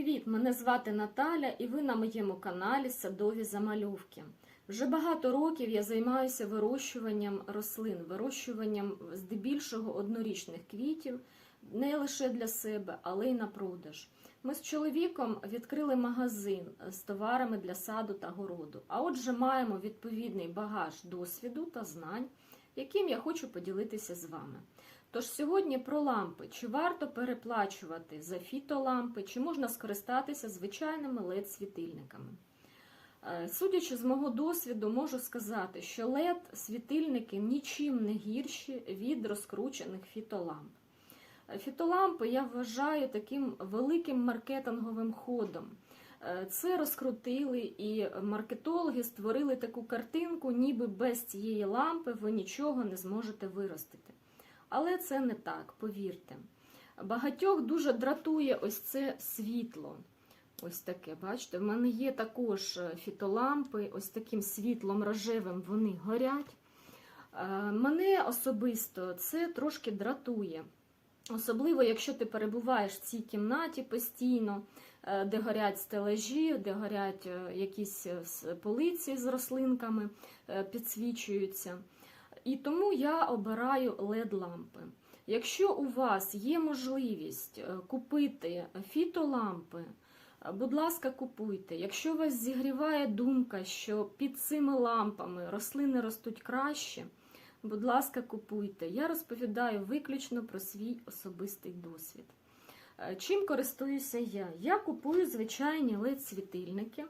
Привіт! Мене звати Наталя і ви на моєму каналі Садові Замальовки. Вже багато років я займаюся вирощуванням рослин, вирощуванням здебільшого однорічних квітів, не лише для себе, але й на продаж. Ми з чоловіком відкрили магазин з товарами для саду та городу. А отже, маємо відповідний багаж досвіду та знань, яким я хочу поділитися з вами. Тож сьогодні про лампи. Чи варто переплачувати за фітолампи, чи можна скористатися звичайними LED-світильниками? Е, Судячи з мого досвіду, можу сказати, що LED-світильники нічим не гірші від розкручених фітоламп. Е, Фітолампи я вважаю таким великим маркетинговим ходом. Е, Це розкрутили і маркетологи створили таку картинку, ніби без цієї лампи ви нічого не зможете виростити. Але це не так, повірте. Багатьох дуже дратує ось це світло. Ось таке, бачите, в мене є також е, фітолампи, ось таким світлом рожевим вони горять. Е, Мене особисто це трошки дратує. Особливо, якщо ти перебуваєш в цій кімнаті постійно, е, де горять стелажі, де горять якісь полиці з рослинками, підсвічуються. І тому я обираю LED-лампи. Якщо у вас є можливість е, купити фітолампи, е, будь ласка, купуйте. Якщо вас зігріває думка, що під цими лампами рослини ростуть краще, будь ласка, купуйте. Я розповідаю виключно про свій особистий досвід. Е, Чим користуюся я? Я купую звичайні LED-світильники.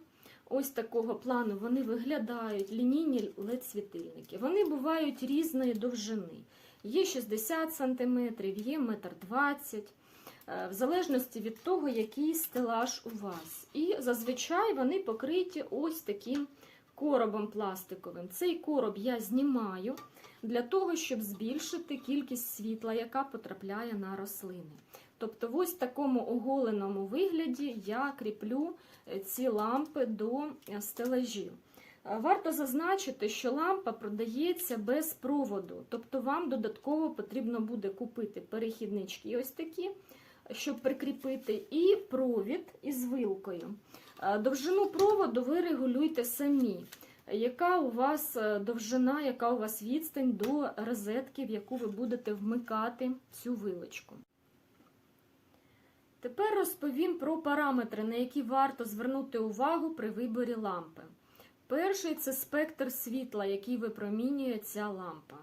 Ось такого плану вони виглядають, лінійні LED-світильники. Вони бувають різної довжини. Є 60 см, є 1,20 м, е, в залежності від того, який стелаж у вас. І зазвичай вони покриті ось таким коробом пластиковим. Цей короб я знімаю для того, щоб збільшити кількість світла, яка потрапляє на рослини. Тобто, в ось такому оголеному вигляді я кріплю е, ці лампи до е, стелажів. Е, Варто зазначити, що лампа продається без проводу, тобто вам додатково потрібно буде купити перехіднички ось такі, щоб прикріпити, і провід із вилкою. Довжину проводу ви регулюйте самі. Яка у вас довжина, яка у вас відстань до розетки, в яку ви будете вмикати цю вилочку? Тепер розповім про параметри, на які варто звернути увагу при виборі лампи. Перший це спектр світла, який випромінює ця лампа.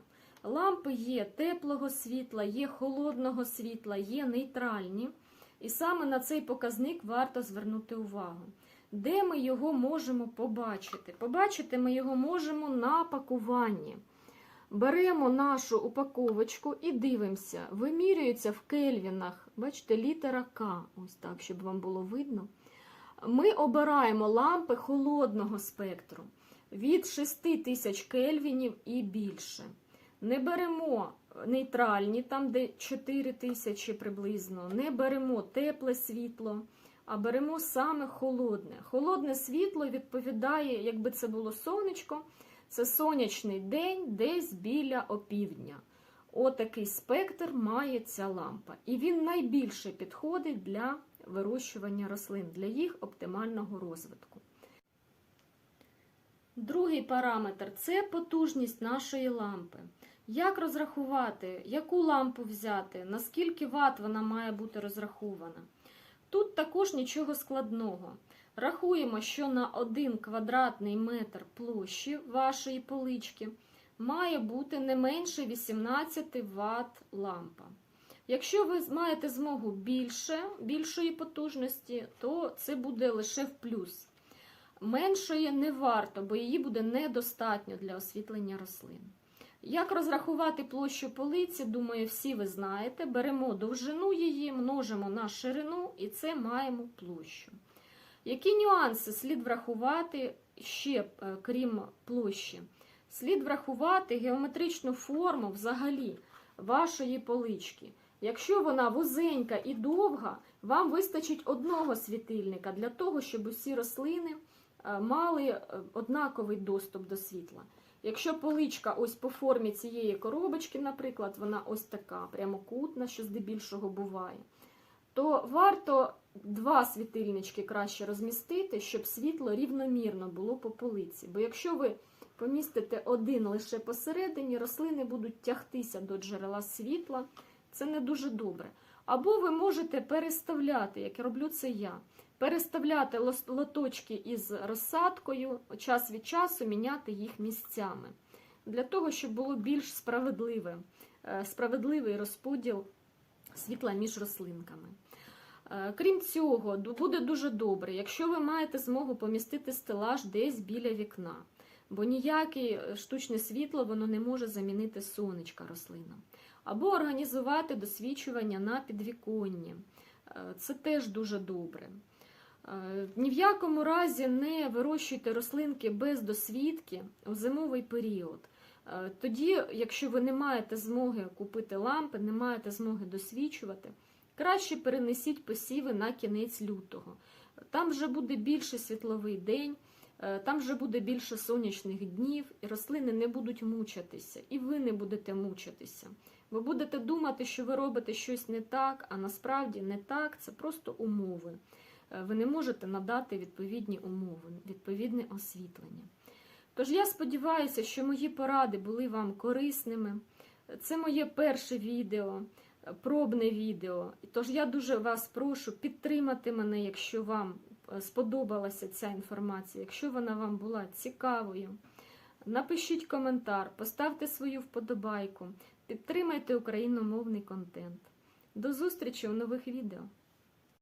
Лампи є теплого світла, є холодного світла, є нейтральні. І саме на цей показник варто звернути увагу. Де ми його можемо побачити? Побачити ми його можемо на пакуванні. Беремо нашу упаковочку і дивимося. Вимірюється в кельвінах. Бачите, літера К. Ось так, щоб вам було видно. Ми обираємо лампи холодного спектру від 6000 кельвінів і більше. Не беремо нейтральні, там де 4000 приблизно, не беремо тепле світло, а беремо саме холодне. Холодне світло відповідає, якби це було сонечко, це сонячний день десь біля опівдня. Отакий спектр має ця лампа. І він найбільше підходить для вирощування рослин, для їх оптимального розвитку. Другий параметр це потужність нашої лампи. Як розрахувати, яку лампу взяти, наскільки ват вона має бути розрахована? Тут також нічого складного. Рахуємо, що на 1 квадратний метр площі вашої полички має бути не менше 18 Вт лампа. Якщо ви маєте змогу більше, більшої потужності, то це буде лише в плюс. Меншої не варто, бо її буде недостатньо для освітлення рослин. Як розрахувати площу полиці, думаю, всі ви знаєте. Беремо довжину її, множимо на ширину і це маємо площу. Які нюанси слід врахувати ще, е, крім площі? Слід врахувати геометричну форму взагалі вашої полички. Якщо вона вузенька і довга, вам вистачить одного світильника для того, щоб усі рослини е, мали е, однаковий доступ до світла. Якщо поличка ось по формі цієї коробочки, наприклад, вона ось така, прямокутна, що здебільшого буває, то варто два світильнички краще розмістити, щоб світло рівномірно було по полиці. Бо якщо ви помістите один лише посередині, рослини будуть тягтися до джерела світла. Це не дуже добре. Або ви можете переставляти, як роблю це я. Переставляти лоточки із розсадкою, час від часу міняти їх місцями. Для того, щоб було більш справедливе, е, справедливий розподіл світла між рослинками. Е, Крім цього, буде дуже добре, якщо ви маєте змогу помістити стелаж десь біля вікна, бо ніяке е, штучне світло воно не може замінити сонечка рослинам. Або організувати досвічування на підвіконні. Е, Це теж дуже добре. Ні в якому разі не вирощуйте рослинки без досвідки у зимовий період. Тоді, якщо ви не маєте змоги купити лампи, не маєте змоги досвічувати, краще перенесіть посіви на кінець лютого. Там вже буде більше світловий день, е, там вже буде більше сонячних днів, і рослини не будуть мучатися, і ви не будете мучатися. Ви будете думати, що ви робите щось не так, а насправді не так, це просто умови. Е, Ви не можете надати відповідні умови, відповідне освітлення. Тож я сподіваюся, що мої поради були вам корисними. Це моє перше відео, пробне відео. Тож я дуже вас прошу підтримати мене, якщо вам е, сподобалася ця інформація, якщо вона вам була цікавою. Напишіть коментар, поставте свою вподобайку, підтримайте україномовний контент. До зустрічі у нових відео!